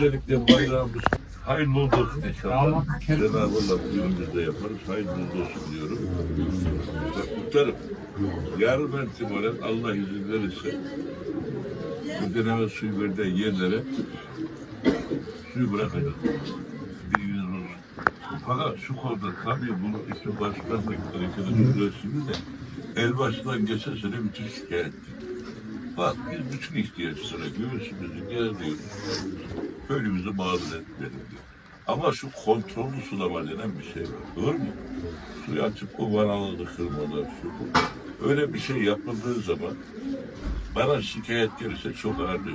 Özellikle bayrağımız hayırlı uğurlu olsun inşallah. Cenab-ı Allah bu günümüzde yaparız. Hayırlı uğurlu olsun diyorum. Bak muhtarım. Yarın ben itibaren Allah izin verirse bu deneme suyu verilen yerlere suyu bırakacağım. Bilginiz olsun. Fakat şu konuda tabii bunu iki başkanlık gerektiğini de el başından geçen sene bütün şikayet ettik. Bak biz bütün ihtiyaçlara göğsümüzü gerdiyoruz. Köyümüzü mağdur etmeyelim diye. Ama şu kontrollü sulama denen bir şey var. Doğru mu? Suyu açıp o vanaları kırmalar, şu bu. Öyle bir şey yapıldığı zaman bana şikayet gelirse çok ağır bir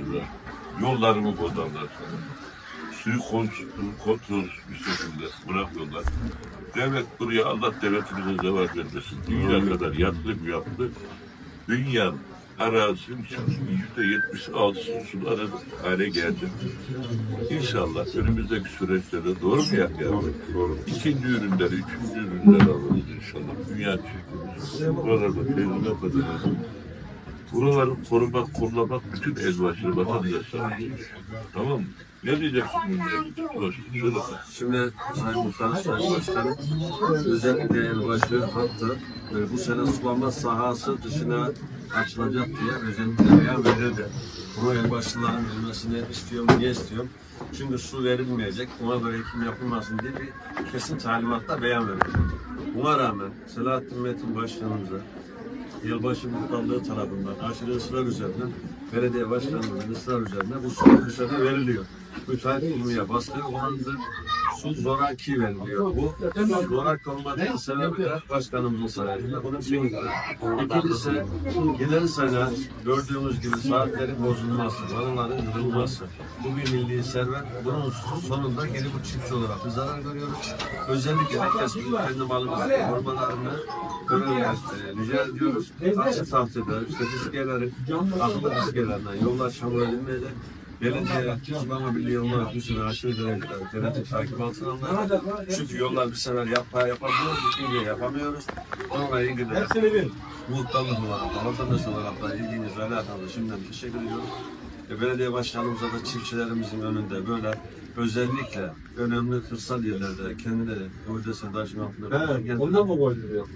Yollarımı bozarlar sana. Suyu kontrol, kontrol bir şekilde bırakıyorlar. Devlet buraya Allah devletimize zeval vermesin. Dünya kadar yatırım yaptı. Dünyanın arazinin yüzde yetmiş altısı sulara hale geldi. İnşallah önümüzdeki süreçlerde doğru mu Yahya? Doğru. İkinci ürünleri, üçüncü ürünleri alırız inşallah. Dünya çekimiz. Buralarda tezime kadar. Buraları korumak, kollamak bütün elbaşı vatandaşlar. Tamam mı? Ne diyeceksin bunun şöyle. Şimdi Sayın Muhtar, Sayın Başkanım, özellikle elbaşı hattı e, bu sene sulama sahası dışına açılacak diye özellikle beyan verildi. Bunu elbaşıların bilmesini istiyorum, niye istiyorum? Çünkü su verilmeyecek, ona göre ekim yapılmasın diye bir kesin talimatta beyan verildi. Buna rağmen Selahattin Metin Başkanımıza, Yılbaşı Muhtarlığı tarafından aşırı ısrar üzerinden belediye başkanlığının ısrar üzerine bu su sene veriliyor. Müteahhit baskı olandır. Su zoraki veriliyor. Bu zorak olmasının sebebi başkanımızın sayesinde. Bunun birincisi. İkincisi gelir sene gördüğümüz gibi saatlerin bozulması, vanaların kırılması. Bu bir milli servet. Bunun sonunda geri bu çiftçi olarak bir zarar görüyoruz. Özellikle herkes kendi malımızı, ormanlarını görevler e, rica ediyoruz. Aksi takdirde işte fiskeleri, akıllı fiskelerinden yollar çamur edilmeyecek. Belediye Sulama Birliği bu sene aşırı derecede denetim takip altına alınacak. Çünkü yollar bir sefer yapma yapabiliyoruz, ikinciye yapamıyoruz. Onunla ilgili de muhtarlık olarak, vatandaş olarak da ilginiz ve alakalı şimdiden teşekkür ediyorum. E, belediye başkanımıza da çiftçilerimizin önünde böyle özellikle önemli kırsal yerlerde kendileri öncesine taşıma altında Ondan mı koyduruyor?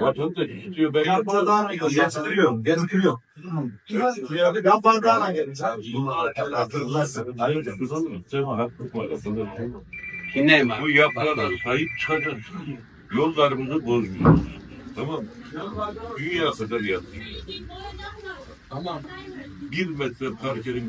Vatandaş istiyor ben Ya bardağına getiriyor, getiriyor. Ya bardağına getiriyor. Dinleyin bak. Bu yaprağına sahip çıkacaksın. Yollarımızı bozmuyoruz. Tamam mı? Dünya kadar yaptık. Tamam. Bir metre parkerin